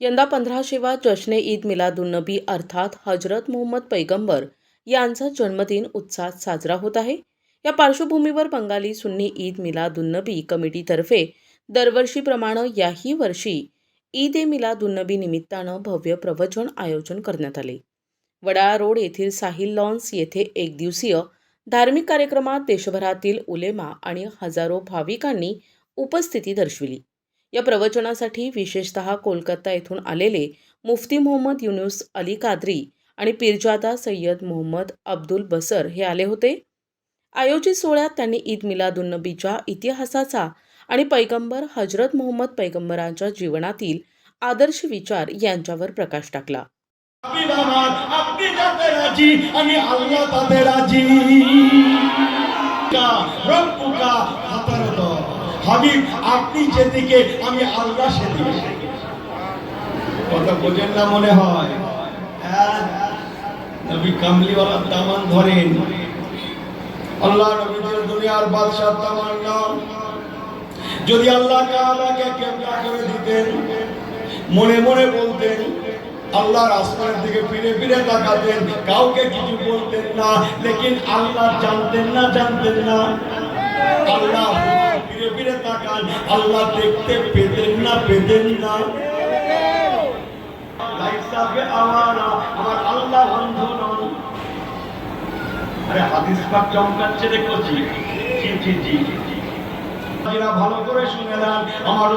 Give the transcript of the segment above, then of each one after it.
यंदा पंधराशेवा जश्ने ईद मिलादुन्नबी अर्थात हजरत मोहम्मद पैगंबर यांचा जन्मदिन उत्साहात साजरा होत आहे. या पार्श्वभूमीवर बंगाली सुन्नी ईद मिलादुन्नबी कमिटीतर्फे दरवर्षीप्रमाणे याही वर्षी ईद ए मिलादुन्नबी निमित्तानं भव्य प्रवचन आयोजन करण्यात आले. वडाळा रोड येथील साहिल लॉन्स येथे एक दिवसीय धार्मिक कार्यक्रमात देशभरातील उलेमा आणि हजारो भाविकांनी उपस्थिती दर्शविली. या प्रवचनासाठी विशेषत कोलकाता येथून आलेले मुफ्ती मोहम्मद युनुस अली कादरी आणि पिरजादा सय्यद मोहम्मद अब्दुल बसर हे आले होते. आयोजित सोहळ्यात त्यांनी ईद मिलादुन्नबीच्या इतिहासाचा आणि पैगंबर हजरत मोहम्मद पैगंबरांच्या जीवनातील आदर्श विचार यांच्यावर प्रकाश टाकला. আমি, আপনি যেদিকে, আমি আল্লাহ সেদিকে। কথা বোঝেন না মনে হয়? হ্যাঁ। নবী দামান ধরেন। আল্লাহ নবীদের দুনিয়ার বাদশাহ দামান নাম। যদি আল্লাহ কেবলা করে দিতেন, মনে মনে বলতেন, আল্লাহর আসমানের দিকে ফিরে ফিরে তাকাতেন, কাউকে কিছু বলতেন না, লেকিন আল্লাহ জানতেন না জানতেন না। আল্লাহ ফিরে ফিরে তাকান আল্লাহ দেখতে পেতেন না পেতেন না। আমার আল্লাহ বন্ধু নন। আরে হাদিস পাক চমকাচ্ছে জি জি জি। জি ভালো করে শুনে নেন আমার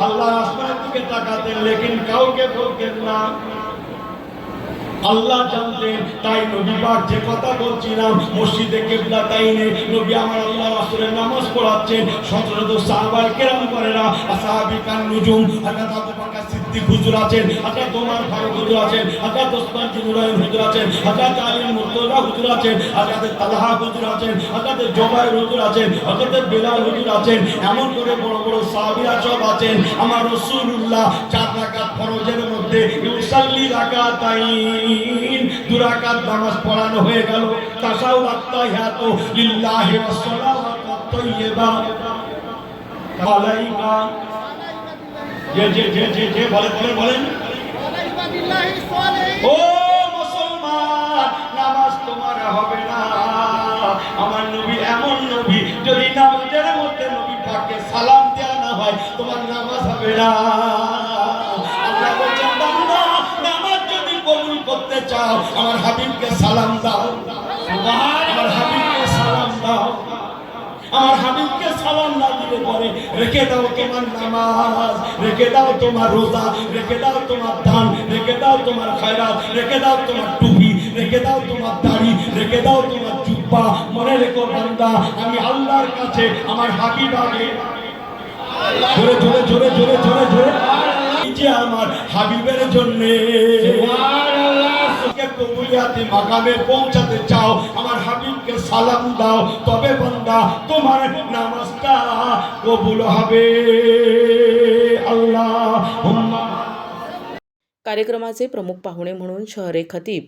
আল্লাহ আসমানের দিকে তাকাতেন লেকিন কাউকে বলতেন না। আল্লাহ জানতেন, তাই নবী পাক যে কথা বলছিলাম, মসজিদে কেবলা তাই নেই নবী আমার আল্লাহ রাসূলের নামাজ পড়াচ্ছেন। সতেরো সাহাবায়ে কেরাম করেরা আসহাবিকান নুজুম হুজুর আছেন হুজুর আছেন হুজুর আছেন হুজুর আছেন হুজুর আছেন হুজুর আছেন বিলাল হুজুর আছেন, এমন করে বড় বড় সাহাবীরা সব আছেন। আমার রাসূলুল্লাহ চার রাকাত ফরজের মধ্যে নামাজ পড়ানো হয়ে গেল। আমার নবী এমন নবী, যদি নামাজের মধ্যে নবী পাকে সালাম দেওয়া না হয়, তোমার নামাজ হবে না। করতে চাও, আমার হাবিবকে সালাম দাও। আমার হাবিবকে সালাম দাও। আমার হাবিবকে সালাম না দিলে পরে রেখে দাও তোমার নামাজ, রেখে দাও তোমার রোজা, রেখে দাও তোমার দান রেখে দাও তোমার খয়রাত, রেখে দাও তোমার টুপি, রেখে দাও তোমার দাড়ি, রেখে দাও তোমার জুব্বা। মনে রেখো বান্দা, আমি আল্লাহর কাছে আমার হাবিব আগে। জোরে জোরে জোরে জোরে জোরে জোরে যে আমার হাবিবের জন্য। কবুলিয়াতে মাকামে পৌঁছাতে চাও আমার হাবিবকে সালাম দাও তবে বান্দা তোমার নামাজটা কবুল হবে আল্লাহ कार्यक्रमाचे प्रमुख पाहुणे म्हणून शहरे खतीब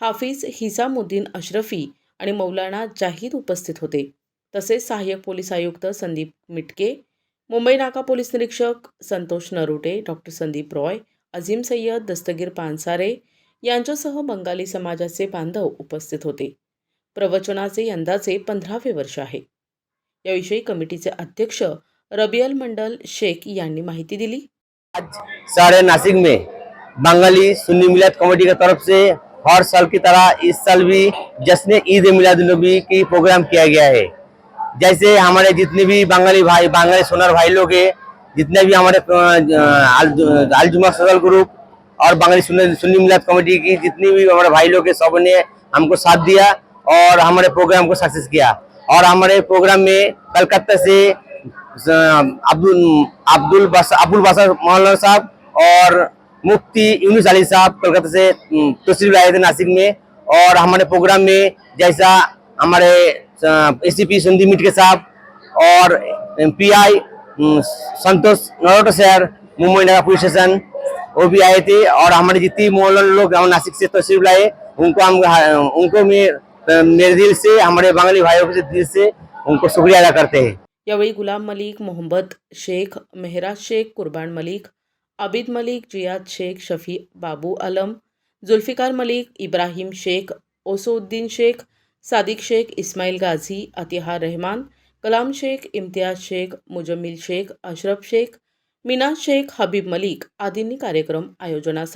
हाफिज हिसामुद्दीन अशरफी आणि मौलाना जाहीद उपस्थित होते तसेच सहाय्यक पोलीस आयुक्त संदीप मिटके मुंबई नाका पोलीस निरीक्षक संतोष नरुटे डॉक्टर संदीप रॉय अझीम सय्यद दस्तगीर पानसारे यांच्यासह बंगाली समाजाचे बांधव उपस्थित होते. प्रवचनाचे यंदाचे पंधरावे वर्ष आहे. याविषयी कमिटीचे अध्यक्ष रबियल मंडल शेख यांनी माहिती दिली. आज सारे नासिक में बंगाली सुन्नी मिलाद कमेटी की तरफ से हर साल की तरह इस साल भी जश्न ईद मिलादुलनबी की प्रोग्राम किया गया है। जैसे हमारे जितने भी बंगाली भाई बंगाली सोनार भाई लोग हैं जितने भी हमारे अलजुमा सोशल ग्रुप और बंगाली सुन्नी सुन्नी मिलाद कमेटी की जितनी भी हमारे भाई लोग हैं सब ने हमको साथ दिया और हमारे प्रोग्राम को सक्सेस किया और हमारे प्रोग्राम में कलकत्ता से अब्दुल अब्दुल बस अब्दुल बासर मौलाना साहब और मुफ्ती यूनुस अली साहब कोलकाता से अम, तशरीफ लाए थे नासिक में और हमारे प्रोग्राम में जैसा हमारे एसीपी संदीप मिटके साहब और पीआई संतोष नरोटा शहर मुंबई नगर पुलिस स्टेशन वो भी आए थे और हमारे जितनी मौलाना लोग हम नासिक से तशरीफ़ लाए। उनको हम, उनको मेरे दिल से, हमारे बंगाली भाइयों के दिल से उनको शुक्रिया अदा करते हैं। यावेळी गुलाम मलिक, मोहम्मद शेख मेहराज शेख, कुर्बान मलिक आबिद मलिक, जियाद शेख, शफी बाबू आलम, जुल्फिकार मलिक, इब्राहिम शेख, ओसुद्दीन शेख, सादिक शेख इस्माईल गाझी अतिहार रहमान, कलाम शेख, इम्तियाज़ शेख, मुजम्मिल शेख, अशरफ शेख मीना शेख हबीब मलिक आदींनी कार्यक्रम आयोजनासाठी